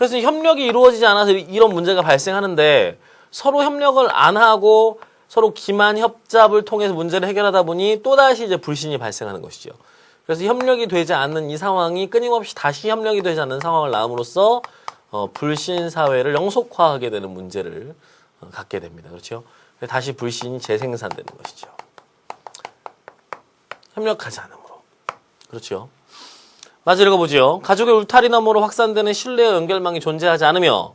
그래서 협력이 이루어지지 않아서 이런 문제가 발생하는데 서로 협력을 안 하고 서로 기만 협잡을 통해서 문제를 해결하다 보니 또다시 이제 불신이 발생하는 것이죠. 그래서 협력이 되지 않는 이 상황이 끊임없이 다시 협력이 되지 않는 상황을 낳음으로써 어, 불신 사회를 영속화하게 되는 문제를 어, 갖게 됩니다. 그렇죠? 다시 불신이 재생산되는 것이죠. 협력하지 않으므로. 그렇죠? 마저 읽어보죠. 가족의 울타리 너머로 확산되는 신뢰와 연결망이 존재하지 않으며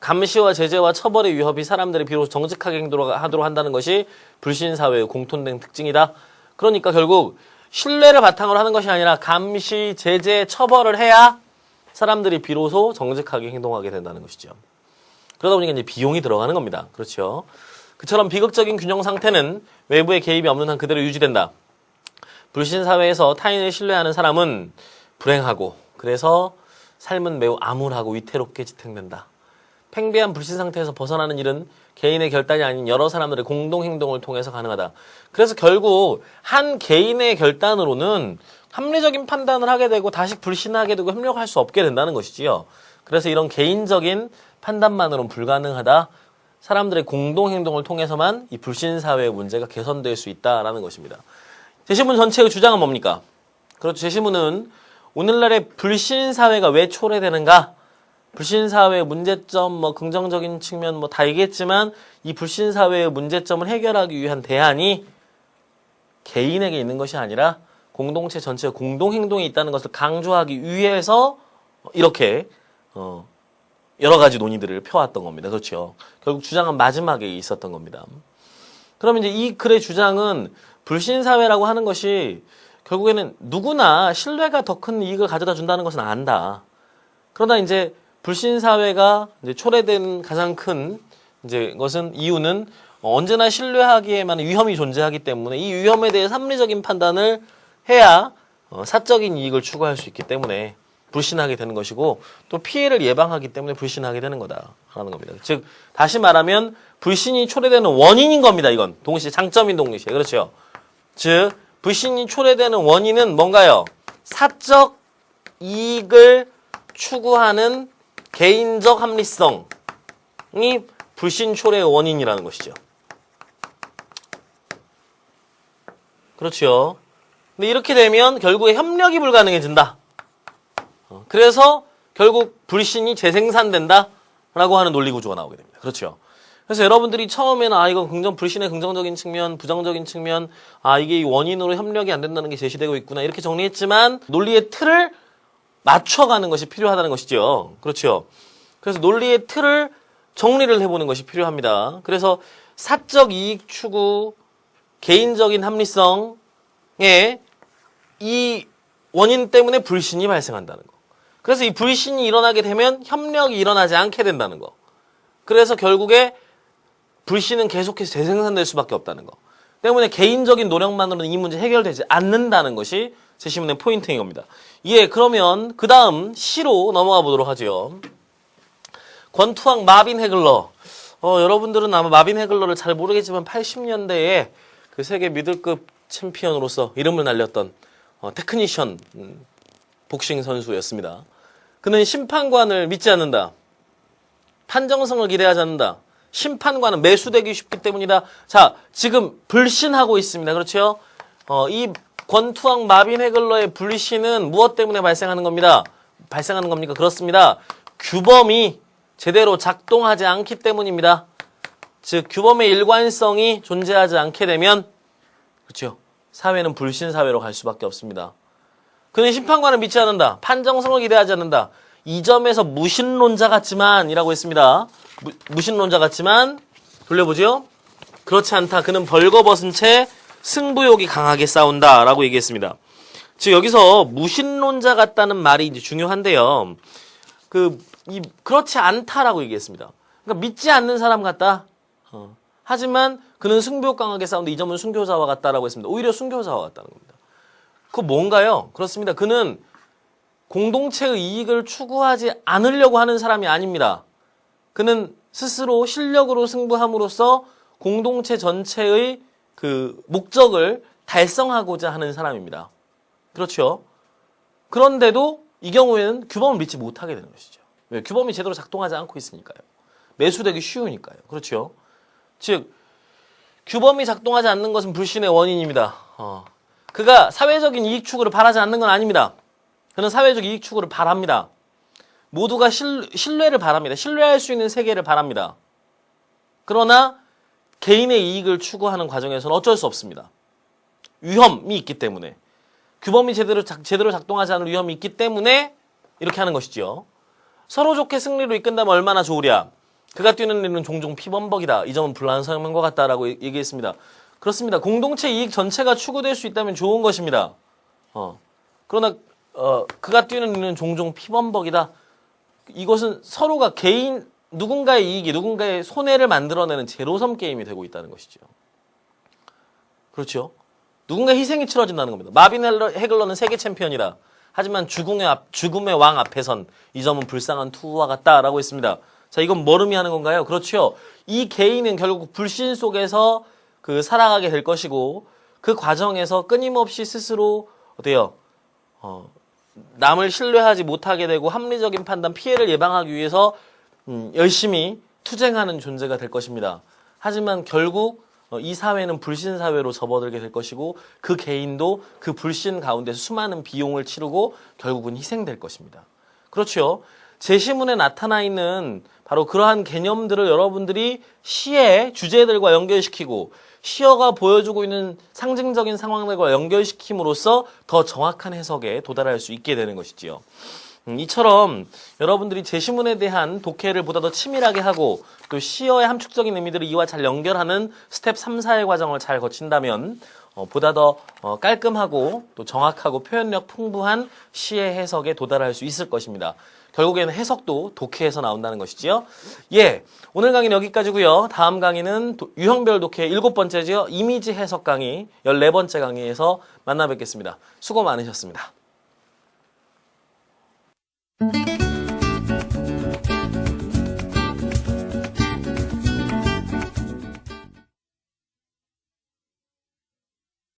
감시와 제재와 처벌의 위협이 사람들이 비로소 정직하게 행동하도록 한다는 것이 불신 사회의 공통된 특징이다. 그러니까 결국 신뢰를 바탕으로 하는 것이 아니라 감시, 제재, 처벌을 해야 사람들이 비로소 정직하게 행동하게 된다는 것이죠. 그러다 보니까 이제 비용이 들어가는 겁니다. 그렇죠. 그처럼 비극적인 균형 상태는 외부의 개입이 없는 한 그대로 유지된다. 불신 사회에서 타인을 신뢰하는 사람은 불행하고 그래서 삶은 매우 암울하고 위태롭게 지탱된다. 팽배한 불신 상태에서 벗어나는 일은 개인의 결단이 아닌 여러 사람들의 공동 행동을 통해서 가능하다. 그래서 결국 한 개인의 결단으로는 합리적인 판단을 하게 되고 다시 불신하게 되고 협력할 수 없게 된다는 것이지요. 그래서 이런 개인적인 판단만으로는 불가능하다. 사람들의 공동 행동을 통해서만 이 불신 사회의 문제가 개선될 수 있다라는 것입니다. 제시문 전체의 주장은 뭡니까? 그렇죠. 제시문은 오늘날의 불신 사회가 왜 초래되는가? 불신 사회의 문제점, 뭐 긍정적인 측면 뭐 다 얘기했지만 이 불신 사회의 문제점을 해결하기 위한 대안이 개인에게 있는 것이 아니라 공동체 전체의 공동 행동이 있다는 것을 강조하기 위해서 이렇게 어 여러 가지 논의들을 펴왔던 겁니다. 그렇죠. 결국 주장은 마지막에 있었던 겁니다. 그러면 이제 이 글의 주장은 불신 사회라고 하는 것이 결국에는 누구나 신뢰가 더 큰 이익을 가져다 준다는 것은 안다. 그러나 이제 불신 사회가 이제 초래된 가장 큰 이제 것은 이유는 언제나 신뢰하기에만 위험이 존재하기 때문에 이 위험에 대해 합리적인 판단을 해야 어, 사적인 이익을 추구할 수 있기 때문에 불신하게 되는 것이고 또 피해를 예방하기 때문에 불신하게 되는 거다라는 겁니다. 즉 다시 말하면 불신이 초래되는 원인인 겁니다. 이건 동시에 장점인 동시에 그렇죠. 즉 불신이 초래되는 원인은 뭔가요? 사적 이익을 추구하는 개인적 합리성이 불신 초래의 원인이라는 것이죠. 그렇죠. 근데 이렇게 되면 결국에 협력이 불가능해진다. 어, 그래서 결국 불신이 재생산된다 라고 하는 논리 구조가 나오게 됩니다. 그렇죠. 그래서 여러분들이 처음에는 아 이거 긍정 불신의 긍정적인 측면, 부정적인 측면, 아 이게 이 원인으로 협력이 안 된다는 게 제시되고 있구나 이렇게 정리했지만 논리의 틀을 맞춰가는 것이 필요하다는 것이죠. 그렇죠. 그래서 논리의 틀을 정리를 해보는 것이 필요합니다. 그래서 사적 이익 추구, 개인적인 합리성에 이 원인 때문에 불신이 발생한다는 거. 그래서 이 불신이 일어나게 되면 협력이 일어나지 않게 된다는 거. 그래서 결국에 불신은 계속해서 재생산될 수밖에 없다는 거. 때문에 개인적인 노력만으로는 이 문제 해결되지 않는다는 것이 제 시문의 포인트인 겁니다. 예, 그러면 그 다음 시로 넘어가 보도록 하죠. 권투왕 마빈 헤글러. 어, 여러분들은 아마 마빈 헤글러를 잘 모르겠지만 80년대에 그 세계 미들급 챔피언으로서 이름을 날렸던 어, 테크니션 음, 복싱 선수였습니다. 그는 심판관을 믿지 않는다. 판정성을 기대하지 않는다. 심판관은 매수되기 쉽기 때문이다. 자, 지금 불신하고 있습니다. 그렇죠? 어, 이 권투왕 마빈 헤글러의 불신은 무엇 때문에 발생하는 겁니다. 발생하는 겁니까? 그렇습니다. 규범이 제대로 작동하지 않기 때문입니다. 즉 규범의 일관성이 존재하지 않게 되면 그렇죠. 사회는 불신 사회로 갈 수밖에 없습니다. 그는 심판관을 믿지 않는다. 판정성을 기대하지 않는다. 이 점에서 무신론자 같지만 이라고 했습니다. 무, 무신론자 같지만 돌려보죠. 그렇지 않다. 그는 벌거벗은 채 승부욕이 강하게 싸운다 라고 얘기했습니다. 즉 여기서 무신론자 같다는 말이 이제 중요한데요. 그 이 그렇지 않다라고 얘기했습니다. 그러니까 믿지 않는 사람 같다. 어. 하지만 그는 승부욕 강하게 싸우는데 이 점은 순교자와 같다라고 했습니다. 오히려 순교자와 같다는 겁니다. 그 뭔가요? 그렇습니다. 그는 공동체의 이익을 추구하지 않으려고 하는 사람이 아닙니다. 그는 스스로 실력으로 승부함으로써 공동체 전체의 그 목적을 달성하고자 하는 사람입니다. 그렇죠? 그런데도 이 경우에는 규범을 믿지 못하게 되는 것이죠. 왜? 규범이 제대로 작동하지 않고 있으니까요. 매수되기 쉬우니까요. 그렇죠? 즉 규범이 작동하지 않는 것은 불신의 원인입니다. 어. 그가 사회적인 이익 추구를 바라지 않는 건 아닙니다. 그는 사회적 이익 추구를 바랍니다. 모두가 신, 신뢰를 바랍니다. 신뢰할 수 있는 세계를 바랍니다. 그러나 개인의 이익을 추구하는 과정에서는 어쩔 수 없습니다. 위험이 있기 때문에 규범이 제대로 작, 제대로 작동하지 않을 위험이 있기 때문에 이렇게 하는 것이지요. 서로 좋게 승리로 이끈다면 얼마나 좋으랴. 그가 뛰는 일은 종종 피범벅이다. 이 점은 불안성한 것 같다라고 얘- 얘기했습니다. 그렇습니다. 공동체 이익 전체가 추구될 수 있다면 좋은 것입니다. 어. 그러나 어, 그가 뛰는 일은 종종 피범벅이다. 이것은 서로가 개인 누군가의 이익이 누군가의 손해를 만들어내는 제로섬 게임이 되고 있다는 것이죠. 그렇죠. 누군가 희생이 치러진다는 겁니다. 마빈 해글러는 세계 챔피언이다. 하지만 죽음의 앞, 죽음의 왕 앞에선 이 점은 불쌍한 투와 같다라고 했습니다. 자, 이건 뭘 의미하는 건가요? 그렇죠. 이 개인은 결국 불신 속에서 그 살아가게 될 것이고 그 과정에서 끊임없이 스스로 어때요? 어, 남을 신뢰하지 못하게 되고 합리적인 판단, 피해를 예방하기 위해서 음, 열심히 투쟁하는 존재가 될 것입니다. 하지만 결국 어, 이 사회는 불신 사회로 접어들게 될 것이고 그 개인도 그 불신 가운데 수많은 비용을 치르고 결국은 희생될 것입니다. 그렇죠. 제시문에 나타나 있는 바로 그러한 개념들을 여러분들이 시의 주제들과 연결시키고 시어가 보여주고 있는 상징적인 상황들과 연결시킴으로써 더 정확한 해석에 도달할 수 있게 되는 것이지요. 음, 이처럼 여러분들이 제시문에 대한 독해를 보다 더 치밀하게 하고 또 시어의 함축적인 의미들을 이와 잘 연결하는 스텝 3, 4의 과정을 잘 거친다면 어, 보다 더 어, 깔끔하고 또 정확하고 표현력 풍부한 시의 해석에 도달할 수 있을 것입니다. 결국에는 해석도 독해에서 나온다는 것이지요. 예, 오늘 강의는 여기까지고요. 다음 강의는 도- 유형별 독해 일곱 번째지요. 이미지 해석 강의 14번째 강의에서 만나 뵙겠습니다. 수고 많으셨습니다.